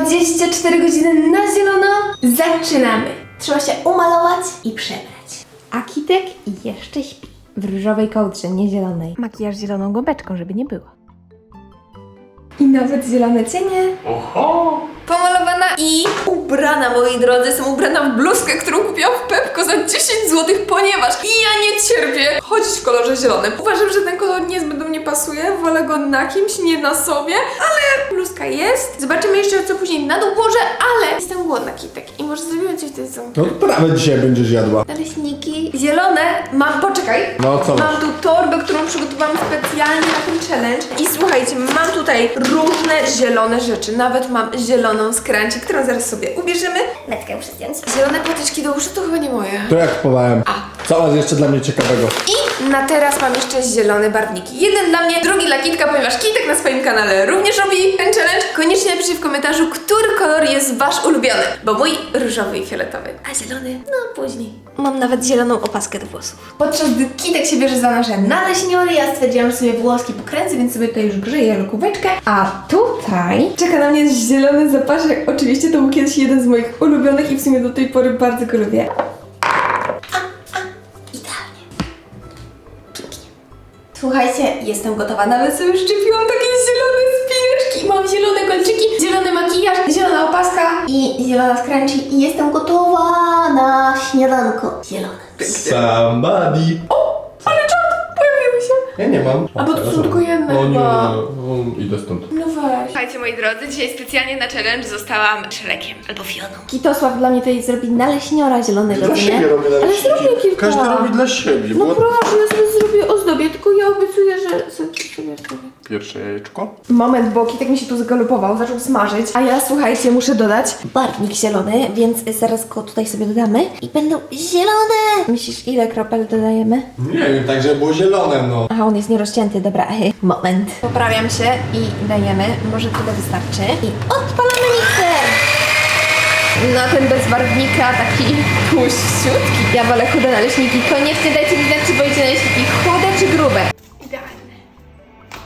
24 godziny na zielono. Zaczynamy. Trzeba się umalować i przebrać. A Kitek jeszcze śpi. W różowej kołdrze, nie zielonej. Makijaż zieloną gąbeczką, żeby nie było. I nawet zielone cienie. Oho! Pomalowana i ubrana, moi drodzy. Jestem ubrana w bluzkę, którą kupiłam w Pepko za 10 zł, ponieważ ja nie cierpię chodzić w kolorze zielonym. Uważam, że ten kolor niezbyt do mnie pasuje. Wolę go na kimś, nie na sobie, ale bluzka jest. Zobaczymy jeszcze, co później na dół włożę, ale jestem głodna, Kitek. I może zrobimy coś w są. No prawie dzisiaj będziesz jadła. Naleśniki zielone. Mam, poczekaj. No, co Mam masz? tu torbę, którą przygotowałam specjalnie na ten challenge. I słuchajcie, mam tutaj różne zielone rzeczy. Nawet mam zieloną skręci, którą zaraz sobie ubierzemy. Metkę muszę zdjąć. Zielone patyczki do uszu to chyba nie moje. To jak kupowałem. Co masz jeszcze dla mnie ciekawego? I na teraz mam jeszcze zielone barwniki. Jeden dla mnie, drugi dla Kitka, ponieważ Kitek na swoim kanale również robi ten challenge. Koniecznie napiszcie w komentarzu, który kolor jest wasz ulubiony. Bo mój różowy i fioletowy, a zielony, no później. Mam nawet zieloną opaskę do włosów. Podczas gdy Kitek się bierze za nasze naleśniory, ja stwierdziłam, że sobie włoski pokręcę, więc sobie tutaj już grzeję lokóweczkę. A tutaj czeka na mnie zielony zapaszek. Oczywiście to był kiedyś jeden z moich ulubionych i w sumie do tej pory bardzo go lubię. Słuchajcie, jestem gotowa. Nawet sobie szczepiłam takie zielone spineczki. Mam zielone kolczyki, zielony makijaż, zielona opaska i zielona scrunchie i jestem gotowa na śniadanko. Zielone. Somebody. Ale czad pojawiły się. Ja nie mam. A bo to są tylko jedne No nie, chyba. no, idę stąd. No Słuchajcie moi drodzy, dzisiaj specjalnie na challenge zostałam szrekiem albo fioną. Kitosław dla mnie tutaj zrobi naleśniora zielonego, Dla nie? siebie robię Ale zrobię kilka. Każdy robi dla siebie. No bo... proszę, ja sobie zrobię ozdobię, tylko ja obiecuję, że sobie sobie zrobię. Pierwsze jajeczko. Moment, bo Kitek mi się tu zgalopował, zaczął smażyć, a ja słuchajcie, muszę dodać barwnik zielony, więc zaraz go tutaj sobie dodamy i będą zielone! Myślisz, ile kropel dodajemy? Nie wiem, tak żeby było zielone, no. Aha, on jest nierozcięty, dobra, moment. Poprawiam się i dajemy, może tyle wystarczy. I odpalamy mikser! Na ten bez barwnika taki tłuściutki. Ja wolę chude naleśniki. Koniecznie dajcie mi znać, czy wolicie naleśniki chude czy grube. Idealne.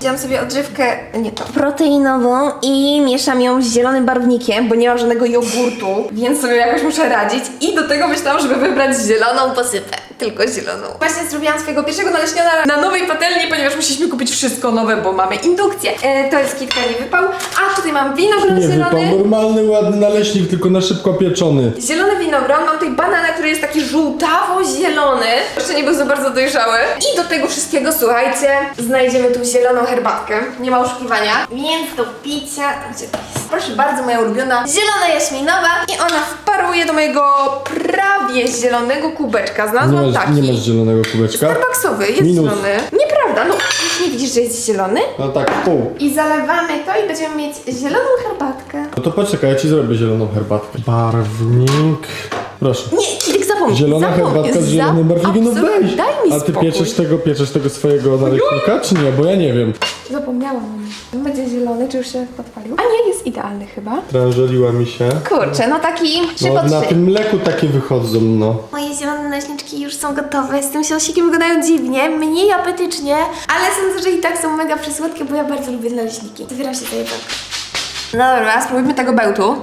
Wziąłam sobie odżywkę, nie to. proteinową i mieszam ją z zielonym barwnikiem, bo nie mam żadnego jogurtu, Więc sobie jakoś muszę radzić. I do tego myślałam, żeby wybrać zieloną posypę. Tylko zieloną. Właśnie zrobiłam swojego pierwszego naleśniona na nowej patelni, ponieważ musieliśmy kupić wszystko nowe, bo mamy indukcję. E, to jest kilka nie wypał. A tutaj mam winogron Nie wypał zielony. normalny, ładny naleśnik, tylko na szybko pieczony. Zielony winogron, mam tutaj banana, który jest taki żółtawo-zielony. Jeszcze nie był za bardzo dojrzały. I do tego wszystkiego, słuchajcie, znajdziemy tu zieloną herbatkę. Nie ma oszukiwania. Więc do picia... Gdzie to jest? Proszę bardzo, moja ulubiona zielona jaśminowa. I ona wparuje do mojego prawie zielonego kubeczka. Nie Znalazłam masz, taki. nie masz zielonego kubeczka? Starbucksowy, jest Minus. zielony. Nieprawda, no już nie widzisz, że jest zielony? No tak, pół. I zalewamy to i będziemy mieć zieloną herbatkę. No to poczekaj, ja ci zrobię zieloną herbatkę. Barwnik. Proszę. Nie, Kiedyk zapomnij. Zielona zapomnij. herbatka z zielonym barwnikiem, no weź! Daj mi A ty spokój. pieczesz tego, pieczesz tego swojego naleśnika, czy nie? Bo ja nie wiem. Zapomniałam o nim. Będzie zielony, czy już się podpalił? A nie, jest idealny chyba. Trężeliła mi się. Kurczę, no taki 3 No, po na 3. tym mleku takie wychodzą, no. Moje zielone naleśniczki już są gotowe. Z tym sosikiem wyglądają dziwnie, mniej apetycznie, ale sądzę, że i tak są mega przysłodkie, bo ja bardzo lubię naleśniki. Zabieram się jednego. No dobra, spróbujmy tego bełtu.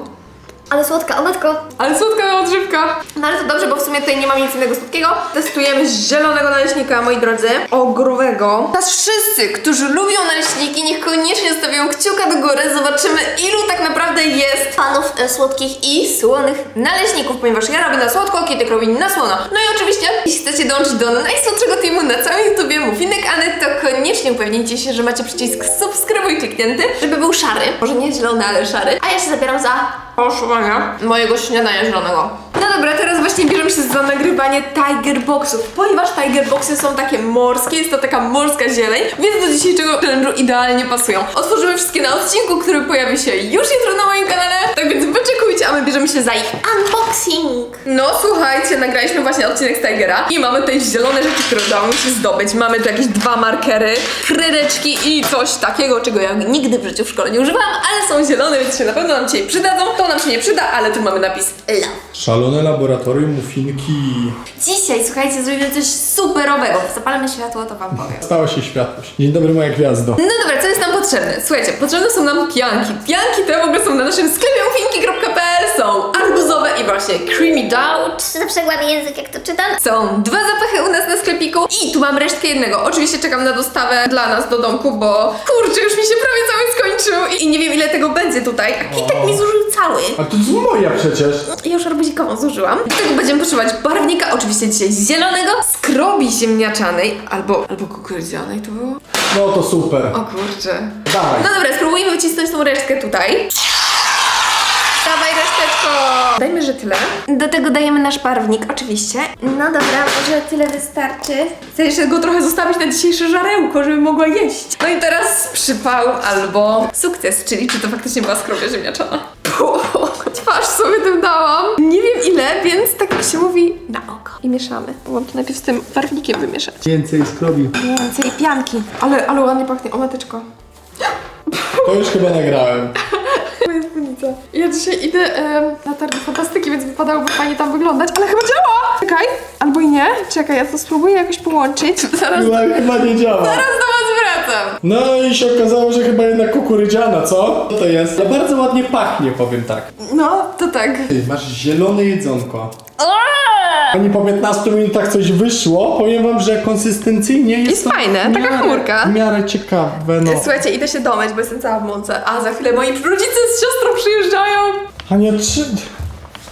Ale słodka, o matko. Ale słodka odżywka. No ale to dobrze, bo w sumie tutaj nie ma nic innego słodkiego. Testujemy zielonego naleśnika, moi drodzy. Ogrowego. Teraz wszyscy, którzy lubią naleśniki, niech koniecznie stawią kciuka do góry. Zobaczymy, ilu tak naprawdę jest fanów e, słodkich i słonych naleśników, ponieważ ja robię na słodko, Kietek robi na słono. No i oczywiście, jeśli chcecie dołączyć do najsłodszego teamu na całym YouTubie Muffinek Anet, to koniecznie upewnijcie się, że macie przycisk subskrybuj kliknięty, żeby był szary. Może nie zielony, ale szary. A ja się zabieram za poszukiwania mojego śniadania zielonego. No dobra, teraz właśnie bierzemy się za nagrywanie Tiger Boxów, ponieważ Tiger Boxy są takie morskie, jest to taka morska zieleń, więc do dzisiejszego challenge'u idealnie pasują. Otworzymy wszystkie na odcinku, który pojawi się już jutro na moim kanale, tak więc wyczekujcie, a my bierzemy się za ich unboxing. No słuchajcie, nagraliśmy właśnie odcinek z Tigera i mamy tutaj zielone rzeczy, które udało mi się zdobyć. Mamy tu jakieś dwa markery, kredeczki i coś takiego, czego ja nigdy w życiu w szkole nie używałam, ale są zielone, więc się na pewno nam dzisiaj przydadzą. To nam się nie przyda, ale tu mamy napis love. Szalone laboratorium muffinki. Dzisiaj, słuchajcie, zrobimy coś superowego. Zapalmy światło, to wam powiem. Stała się światłość. Dzień dobry, moja gwiazdo. No dobra, co jest nam potrzebne? Słuchajcie, potrzebne są nam pianki. Pianki te w ogóle są na naszym sklepie się Creamy Doubt. Mi język, jak to czytam. Są dwa zapachy u nas na sklepiku i tu mam resztkę jednego. Oczywiście czekam na dostawę dla nas do domku, bo kurczę, już mi się prawie cały skończył i nie wiem ile tego będzie tutaj. A Kitek mi zużył cały. A to jest moja przecież. Ja już arbuzikową zużyłam. Do tego będziemy potrzebować barwnika, oczywiście dzisiaj zielonego, skrobi ziemniaczanej albo, albo kukurydzianej to było. No to super. O kurczę. Dawaj. No dobra, spróbujmy wycisnąć tą resztkę tutaj. Dajmy, że tyle. Do tego dajemy nasz barwnik, oczywiście. No dobra, może tyle wystarczy. Chcę jeszcze go trochę zostawić na dzisiejsze żarełko, żeby mogła jeść. No i teraz przypał albo sukces, czyli czy to faktycznie była skrobia ziemniaczana. Puh, Twarz sobie tym dałam. Nie wiem ile, więc tak jak się mówi, na oko. I mieszamy. Mam to najpierw z tym barwnikiem wymieszać. Więcej skrobi. Więcej pianki. Ale, ale ładnie pachnie. O mateczko. To już chyba nagrałem. Moja spódnica. Ja dzisiaj idę em, na targi fantastyki, więc wypadałoby fajnie tam wyglądać, ale chyba działa! Czekaj, albo i nie. Czekaj, ja to spróbuję jakoś połączyć. Zaraz, Chyba, chyba nie działa. zaraz do was wracam. No i się okazało, że chyba jednak kukurydziana, co? Co to jest? No bardzo ładnie pachnie, powiem tak. No, to tak. Ty, masz zielone jedzonko. Ani po 15 minutach coś wyszło, powiem wam, że konsystencyjnie jest, Jest to fajne, w taka miarę- chmurka. W miarę ciekawe, no. Słuchajcie, idę się domyć, bo jestem cała w mące. A za chwilę moi rodzice z siostrą przyjeżdżają. Ania, czy...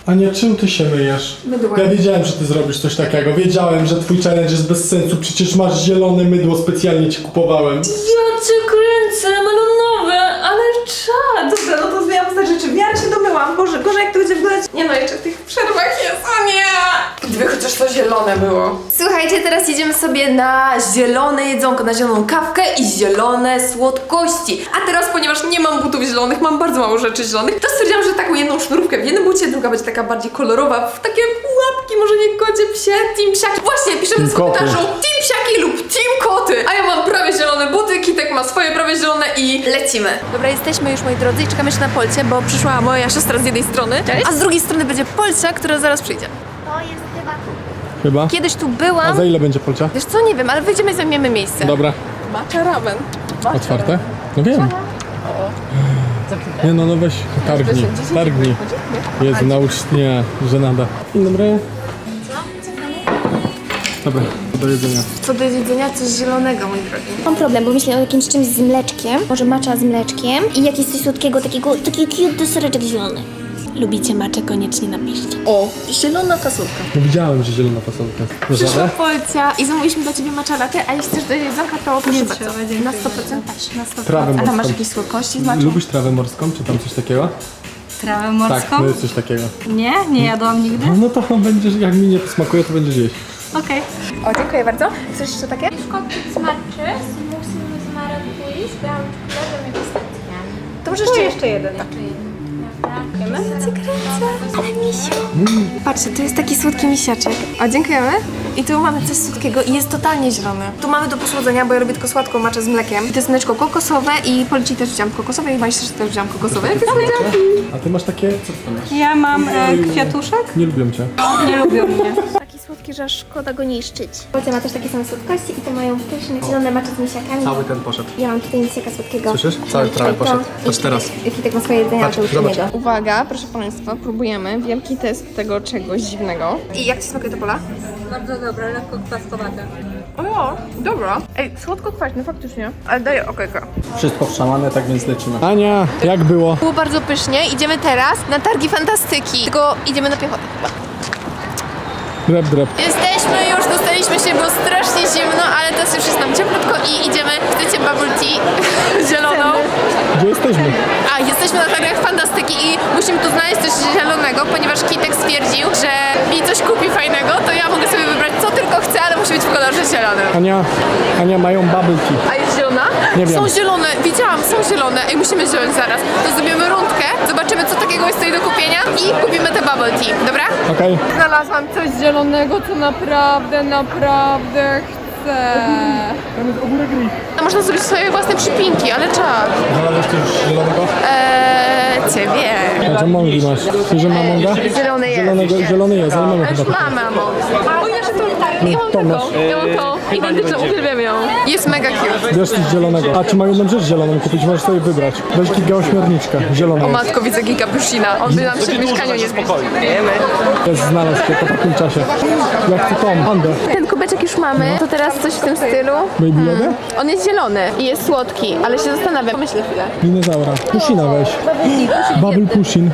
Ania, czym ty się myjesz? Mydłem. Ja wiedziałem, że ty zrobisz coś takiego. Wiedziałem, że twój challenge jest bez sensu. Przecież masz zielone mydło, specjalnie ci kupowałem. Ja cię kręcę, ale czad. Dobra, no to zmieniam postać rzeczy. W miarę się domyłam. Boże, gorzej jak to będzie wyglądać. Nie no, jeszcze w tych przerwach jest, o nie! Gdyby chociaż to zielone było. Słuchajcie, teraz jedziemy sobie na zielone jedzonko, na zieloną kawkę i zielone słodkości. A teraz, ponieważ nie mam butów zielonych, mam bardzo mało rzeczy zielonych, to stwierdziłam, że taką jedną sznurówkę w jednym bucie, druga będzie taka bardziej kolorowa, w takie łapki, może nie kocie psie, team psiaki. Właśnie, piszemy w komentarzu team psiaki lub team koty. A ja mam prawie zielone buty, ma swoje prawie zielone i lecimy. Dobra, jesteśmy już moi drodzy i czekamy jeszcze na Polcie, bo przyszła moja siostra z jednej strony, a z drugiej strony będzie Polcia, która zaraz przyjdzie. To jest chyba tu. Chyba? Kiedyś tu A byłam. za ile będzie Polcia? Wiesz co, nie wiem, ale wyjdziemy i zajmiemy miejsce. Dobra. Matcha ramen. Otwarte? No wiem. Nie no, no weź, targnij, targnij. Jezu, naucz, nie, żenada. Dzień dobry. Dobra, do jedzenia. Co do jedzenia, coś zielonego, mój drogi. Mam problem, bo myślę o jakimś czymś z mleczkiem. Może macza z mleczkiem i jakieś coś słodkiego, takiego, taki cute desereczek zielony. Lubicie maczę, koniecznie napiszcie. O, zielona fasolka. No widziałem, że zielona fasolka. Przyszła? Polcia i zamówiliśmy dla Ciebie matcha latte, a jeśli chcesz do jedzonka, to proszę bardzo. Na 100% też, na 100%. Trawę A tam masz morską. jakieś słodkości z matchą? Lubisz trawę morską, czy tam coś takiego? Trawę morską? Tak, no jest coś takiego. Nie, nie jadłam nigdy. No, no to będziesz, jak mi nie smakuje, to będziesz jeść. Okej. O, dziękuję bardzo. Chcesz jeszcze takie? Szkodnik z matczy, z musem z białym czekoladą i pistacjami. To może jeszcze, Jeszcze jeden. Patrzcie, to jest taki słodki misiaczek. O, dziękujemy. I tu mamy coś słodkiego i jest totalnie zielony. Tu mamy do posłodzenia, bo ja robię tylko słodką maczę z mlekiem. I to jest mleczko kokosowe i policzy też wziąłam kokosowe i Majster też wziąłam kokosowe. Jak to jest A ty masz takie, co ty masz? Ja mam e, kwiatuszek. Nie lubią cię. Nie lubią mnie. Taki słodki, że aż szkoda go niszczyć. Polcia ma też takie same słodkości i to mają pyszne zielone macze z misiakami. Cały ten poszedł. Ja mam tutaj misiaka słodkiego. Słyszysz? Cały prawie poszedł. Patrz teraz. Jaki tak ma swoje jedzenia, Patrz, to już zobacz. Uwaga, proszę Państwa, próbujemy. Wielki test tego czegoś dziwnego. I jak Ci smakuje to pola? Bardzo dobre, lekko kwaskowate. O, dobra. Ej, słodko-kwaśny, faktycznie. Ale daję okejkę. Wszystko wszamane, tak więc lecimy. Ania, jak było? Było bardzo pysznie. Idziemy teraz na targi fantastyki. Tylko idziemy na piechotę chyba. Jesteśmy już, dostaliśmy się, było strasznie zimno, ale teraz już jest nam cieplutko i idziemy. Chcecie bubble tea zieloną? Gdzie jesteśmy? A, jesteśmy na targach fantastyki i musimy tu znaleźć coś zielonego, ponieważ Kitek stwierdził, że mi coś kupi fajnego, to ja mogę sobie wybrać co tylko chcę, ale musi być w kolorze zielonym. Ania, Ania mają bubble tea. A jest zielona? Nie wiem. Są zielone, widziałam, są zielone i musimy wziąć zaraz. To zrobimy rundkę, zobaczymy co takiego jest tutaj do kupienia i kupimy te bubble tea, dobra? Okej. Znalazłam coś zielonego, co naprawdę, naprawdę Tam jest ogórek ryj. A można zrobić swoje własne przypinki, ale czak. Znalazłeś coś zielonego? Eee, ciebie. A co mągi masz? Że ma mąga? Zielony jest. Zielonego, zielony jest, ale mamy chyba mamy, mamo. O, ja to, ja mam to masz. taką. Ja mam tą. Identyczną, uwielbiam ją. Jest mega cute. Wiesz coś zielonego. A czy ma jedną rzecz zieloną kupić? Możesz sobie wybrać. Weź giga ośmiorniczkę. Zielona O jest. matko, widzę giga Pushina. On by nam się w mieszkaniu nie zmieścił. Jest znalazł się po takim czasie. Jak to Tom, Andę. Ten kubeczek już mamy, to teraz coś w tym stylu. Baby Yoda? On jest zielony i jest słodki, ale się zastanawiam. Myślę chwilę. Dinozaura. Pushina weź. Bubble Pushin.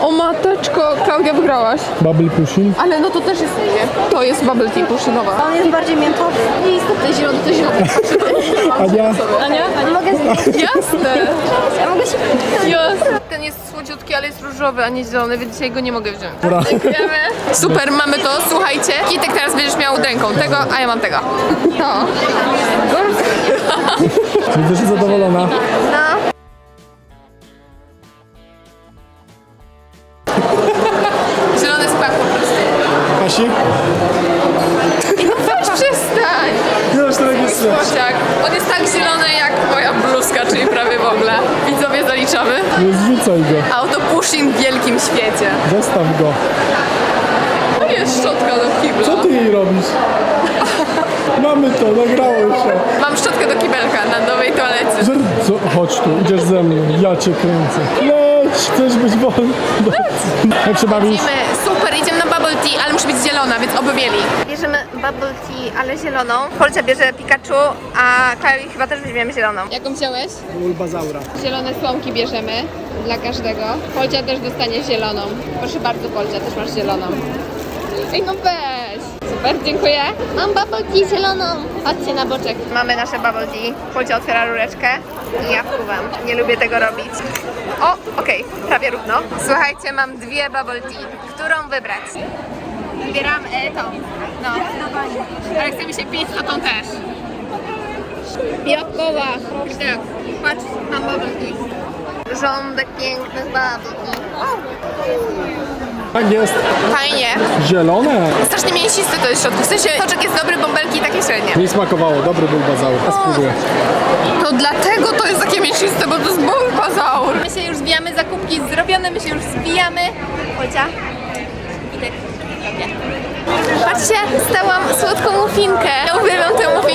O mateczko, Klaudia wygrałaś. Bubble Pushin. Ale no to też jest nie. To jest bubble tea puszynowa. On jest bardziej miętowy. Nie istotne, zielony to zielony. Ania, Ania? Mogę Jasne. Ja mogę się... Jasne. Ten jest słodziutki, ale jest różowy, a nie zielony, więc dzisiaj go nie mogę wziąć. Dobra. Dziękujemy. Super, mamy to. Słuchajcie, Kitek teraz będziesz miał ręką tego, a ja mam tego. No. widzę, że zadowolona. No. Zielony smak po prostu. Asi? Weź przestań! Zobacz, to jak jest. On jest tak zielony jak moja bluzka, czyli prawie w ogóle. Widzowie zaliczamy. Nie zrzucaj go. Autopushing w wielkim świecie. Zostaw go. Szczotka do kibla. Co ty jej robisz? Mamy to, nagrało się. Mam szczotkę do kibelka na nowej toalecie. Zer... Co? Chodź tu, idziesz ze mną. Ja cię kręcę. Leć, chcesz być wolny. Jak się bawisz? Idziemy, super, idziemy na bubble tea, ale musi być zielona, więc oby mieli. Bierzemy bubble tea, ale zieloną. Polcia bierze Pikachu, a Klawi chyba też weźmiemy zieloną. Jaką wziąłeś? Bulbazaura. Zielone słomki bierzemy dla każdego. Polcia też dostanie zieloną. Proszę bardzo, Polcia, też masz zieloną. Ej, no weź! Super, dziękuję. Mam bubble tea zieloną. Chodźcie na boczek. Mamy nasze bubble tea. Polcia otwiera rureczkę i ja wpływam. Nie lubię tego robić. O, okej, prawie równo. Słuchajcie, mam dwie bubble tea. Którą wybrać? Wybieram e, tą. No. Ale chce mi się pić, to tą też. Białkowa. Tak, patrz, mam bubble tea. Rządek pięknych bubble tea. Tak jest. Fajnie. Zielone. Strasznie mięsisty to jest w środku. W sensie soczek jest dobry, bąbelki takie średnie. Mi smakowało, dobry bulbazaur. A spróbuję. To dlatego to jest takie mięsiste, bo to jest bulbazaur. My się już zwijamy, zakupki zrobione, my się już. Polcia. Witek. Patrzcie, stałam słodką muffinkę. Ja uwielbiam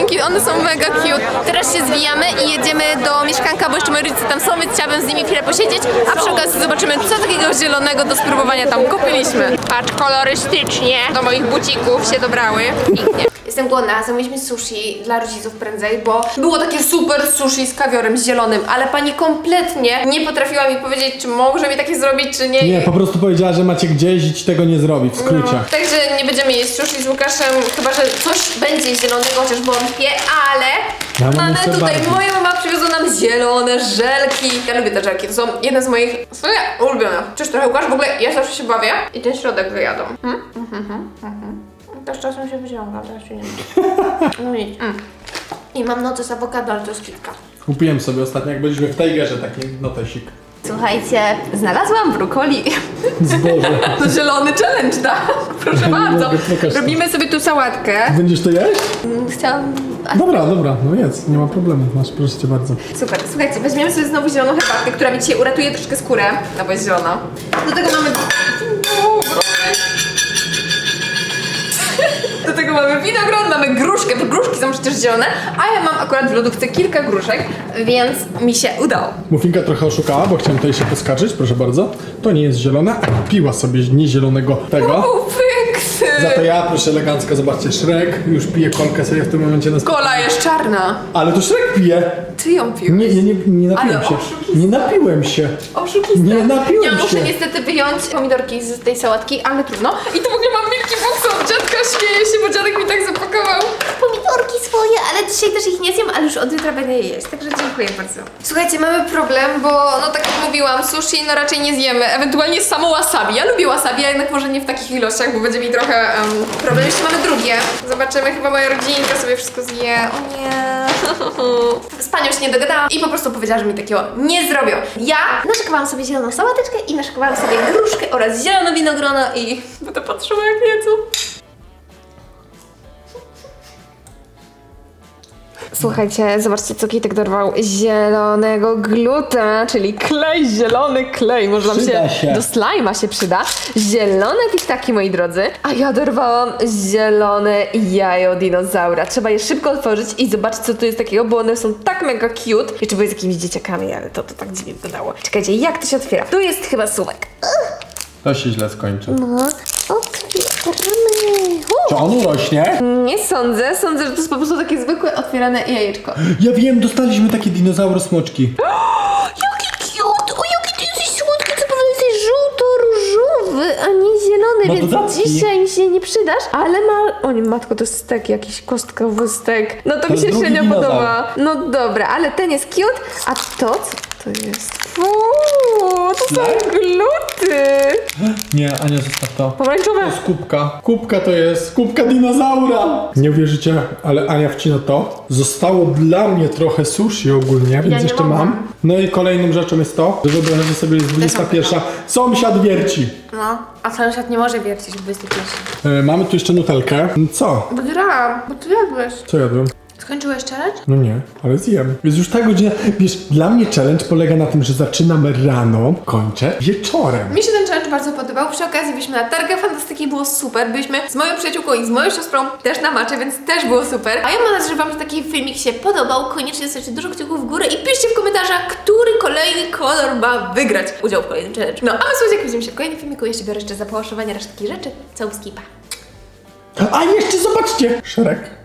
muffinki, one są mega cute. Teraz się zwijamy i jedziemy do mieszkanka, bo jeszcze moi rodzice tam są, więc chciałabym z nimi chwilę posiedzieć, a przy okazji zobaczymy, co takiego zielonego do spróbowania tam kupiliśmy. Patrz, kolorystycznie do moich bucików się dobrały. Pięknie. Jestem głodna, zamówiliśmy sushi dla rodziców prędzej, bo było takie super sushi z kawiorem zielonym, ale pani kompletnie nie potrafiła mi powiedzieć, czy może mi takie zrobić, czy nie. Nie, po prostu powiedziała, że macie gdzieś i ci tego nie zrobi, w skrócie. Także nie będziemy jeść sushi z Łukaszem, chyba że coś będzie zielonego, chociaż wątpię, ale Ja mam mamy jeszcze tutaj, bardziej. moja mama przywiozła nam zielone żelki. Ja lubię te żelki, to są jedne z moich ulubione. Czyż trochę Łukasz? W ogóle ja zawsze się bawię i ten środek wyjadam. Hmm? Mhm, mhm, mhm. Też czasem się wyciąga, też się nie No nic. Mm. I mam noce z awokado, ale to jest kitka. Kupiłem sobie ostatnio, jak byliśmy w Tigerze, taki notesik. Słuchajcie, znalazłam brukoli. Zboże. To zielony challenge, tak? Proszę bardzo. mogę, pokaż to. Robimy sobie tu sałatkę. Będziesz to jeść? Chciałam Dobra, dobra, no jedz, nie ma problemu, masz, proszę cię bardzo. Super, słuchajcie, weźmiemy sobie znowu zieloną herbatkę, która mi dzisiaj uratuje troszkę skórę, no bo jest zielona. Do tego mamy... Do tego mamy winogron, mamy gruszkę, te gruszki są przecież zielone, a ja mam akurat w lodówce kilka gruszek, więc mi się udało. Muffinka trochę oszukała, bo chciałem tutaj się poskarżyć, proszę bardzo. To nie jest zielone, a kupiła sobie niezielonego tego. Piękny! Za to ja, proszę elegancko, zobaczcie, Shrek już pije kolkę sobie w tym momencie na sp- Kola jest czarna. Ale to Shrek pije! Ty ją piłeś. Nie, nie, nie, nie napiłem Ale się. oszukista. Nie napiłem się. Oszukista. Nie napiłem Ja muszę się. niestety wyjąć pomidorki z tej sałatki, ale trudno. I tu w ogóle mam Boxa od dziadka, śmieję się, bo dziadek mi tak zapakował. Pomidorki swoje, ale dzisiaj też ich nie zjem, ale już od jutra będę je jeść, także dziękuję bardzo. Słuchajcie, mamy problem, bo no tak jak mówiłam, sushi no raczej nie zjemy, ewentualnie samo wasabi. Ja lubię wasabi, a jednak może nie w takich ilościach, bo będzie mi trochę um, problem. Jeszcze mamy drugie. Zobaczymy, chyba moja rodzinka sobie wszystko zje. O nie. Z panią się nie dogadałam i po prostu powiedziała, że mi takiego nie zrobią. Ja naszykowałam sobie zieloną sałateczkę i naszykowałam sobie gruszkę oraz zielono winogrono i będę patrzyła jak jedzą. Słuchajcie, zobaczcie, co Kitek dorwał. Zielonego gluta, czyli klej, zielony klej. Może nam Przyda się, się. do slajma się przyda. Zielone tiktaki, moi drodzy. A ja dorwałam zielone jajo dinozaura. Trzeba je szybko otworzyć i zobaczyć, co tu jest takiego, bo one są tak mega cute. Jeszcze były z jakimiś dzieciakami, ale to, to tak dziwnie wyglądało. Czekajcie, jak to się otwiera? Tu jest chyba suwek. To się źle skończy. No. Otwieramy. U, Czy on rośnie? Nie sądzę, sądzę, że to jest po prostu takie zwykłe otwierane jajeczko. Ja wiem, dostaliśmy takie dinozaury smoczki. Jaki cute! O, jaki ty jesteś słodki, co jesteś żółto-różowy, a nie zielony, Ma więc dodatki. dzisiaj mi się nie przydasz, ale ma... O nie, matko, to jest stek, jakiś kostkowy stek. No to, mi się drugi średnio dinozaur. podoba. No dobra, ale ten jest cute, a to co to jest? Uuu, to są gluty! Nie, Ania, zostaw to. Pomarańczowe. To jest kubka. Kubka to jest kubka dinozaura. Nie uwierzycie, ale Ania wcina to. Zostało dla mnie trochę sushi ogólnie, więc nie jeszcze mogłam. mam. No i kolejną rzeczą jest to, że wyobraźcie sobie jest 21. Sąsiad wierci. No, a sąsiad nie może wiercić w 21. E, mamy tu jeszcze nutelkę. Co? Bo grałam, bo ty jadłeś. Co jadłem? Skończyłeś challenge? No nie, ale zjem. Więc już ta godzina, wiesz, dla mnie challenge polega na tym, że zaczynam rano, kończę wieczorem. Mi się ten challenge bardzo podobał. Przy okazji byliśmy na targach fantastyki, było super. Byliśmy z moją przyjaciółką i z moją siostrą też na macze, więc też było super. A ja mam nadzieję, że Wam taki filmik się podobał. Koniecznie zostawcie dużo kciuków w górę i piszcie w komentarzach, który kolejny kolor ma wygrać udział w kolejnym challenge. No, a my słuchajcie, widzimy się w kolejnym filmiku. Jeszcze biorę jeszcze za połaszowanie resztki rzeczy. Całuski, pa! A jeszcze zobaczcie! Szereg.